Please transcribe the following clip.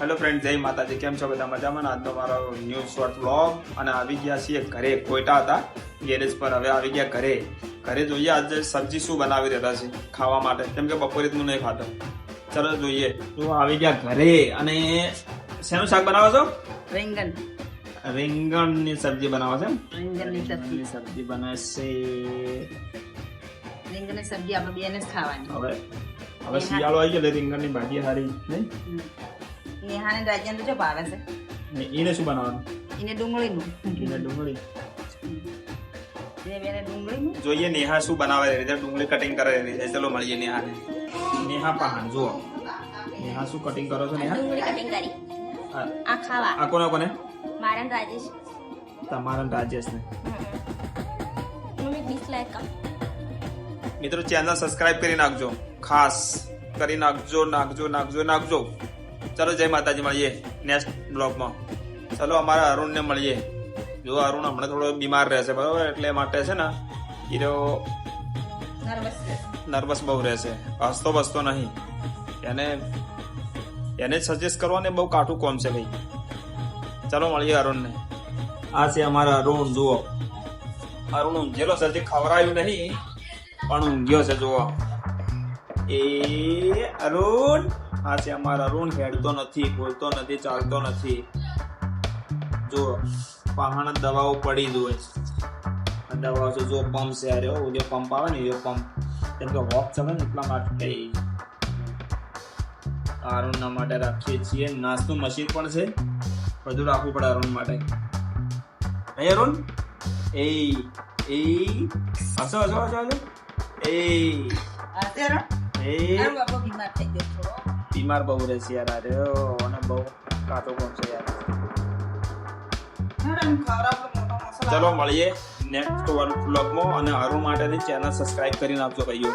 Hello friend જય માતાજી. કેમ છો બધા મજામાં? આજનો મારો ન્યૂઝ શોર્ટ બ્લોગ અને આવી ગયા છીએ ઘરે. કોઈટા હતા ગેરેજ પર. હવે આવી ગયા ઘરે. ઘરે જોઈએ આજે સબ્જી શું બનાવી દેતા છે ખાવા માટે. કેમ કે બપોરે હું નહીં ખાતો. ચલો જોઈએ. તો આવી ગયા ઘરે. અને શેનું શાક બનાવો છો? રીંગણ. રીંગણની સબ્જી બનાવો છે? રીંગણની સબ્જી. સબ્જી બનાવશે. રીંગણની સબ્જી આપણે બેને જ ખાવાની. હવે હવે શિયાળો આવી ગયો એટલે રીંગણની ભાજી સારી નહીં? હમ. નેહાને રાજ્યાને જો ભાવે છે એને શું બનાવવાનું એને ડુંગળીનું એને ડુંગળી જોઈએ નેહા શું બનાવે છે ડુંગળી કટિંગ કરે છે ચલો મળીએ નેહાને નેહા પહાણ જુઓ નેહા શું કટિંગ કરો છો નેહા ડુંગળી કટિંગ કરી આ ખાવા આ કોને કોને મારા ને રાજેશ તમારા ને મમ્મી ડિસલાઈક કર મિત્રો ચેનલ સબસ્ક્રાઇબ કરી નાખજો ખાસ કરી નાખજો નાખજો નાખજો નાખજો ચલો જય માતાજી મળીએ નેક્સ્ટ બ્લોગમાં ચલો અમારા અરુણને મળીએ. જો અરુણ હમણાં થોડો બીમાર રહેશે બરાબર? એટલે માટે છે ને એ રહ્યો નર્વસ બહુ રહેશે. હસતો બસતો નહીં. એને એને સજેસ્ટ કરવાને બહુ કાઠું કોમ છે ભાઈ. ચલો મળીએ અરુણને. આ છે અમારા અરુણ જુઓ. અરુણ ઊંઘેલો છે જે ખવડાયું નહીં પણ ઊંઘ્યો છે જુઓ. એ અરુણ? આ છે અમારા અરુણ, હેડતો નથી બોલતો નથી, ચાલતો નથી. જો પાહણ દવાઓ પડી જ હોય. દવાઓ છે, જો પંપ છે અરે જે પંપ આવે ને એ પંપ. કેમ કે વોક ચાલે ને, એટલા માટે અરુણના માટે રાખીએ છીએ. નાસ્તું મશીન પણ છે. બધું રાખવું પડે અરુણ માટે. નહીં અરુણ? એ એ. હસો હસો હસો એ. એ બાપો બીમાર થઈ ગયો થોડો બીમાર બહુ રહેશે યાર આ રહ્યો અને બહુ કાચો કોણ છે યાર ચલો મળીએ નેક્સ્ટ વન બ્લોગમાં અને અરુણ માટેની ચેનલ સબસ્ક્રાઇબ કરીને આપજો ભાઈઓ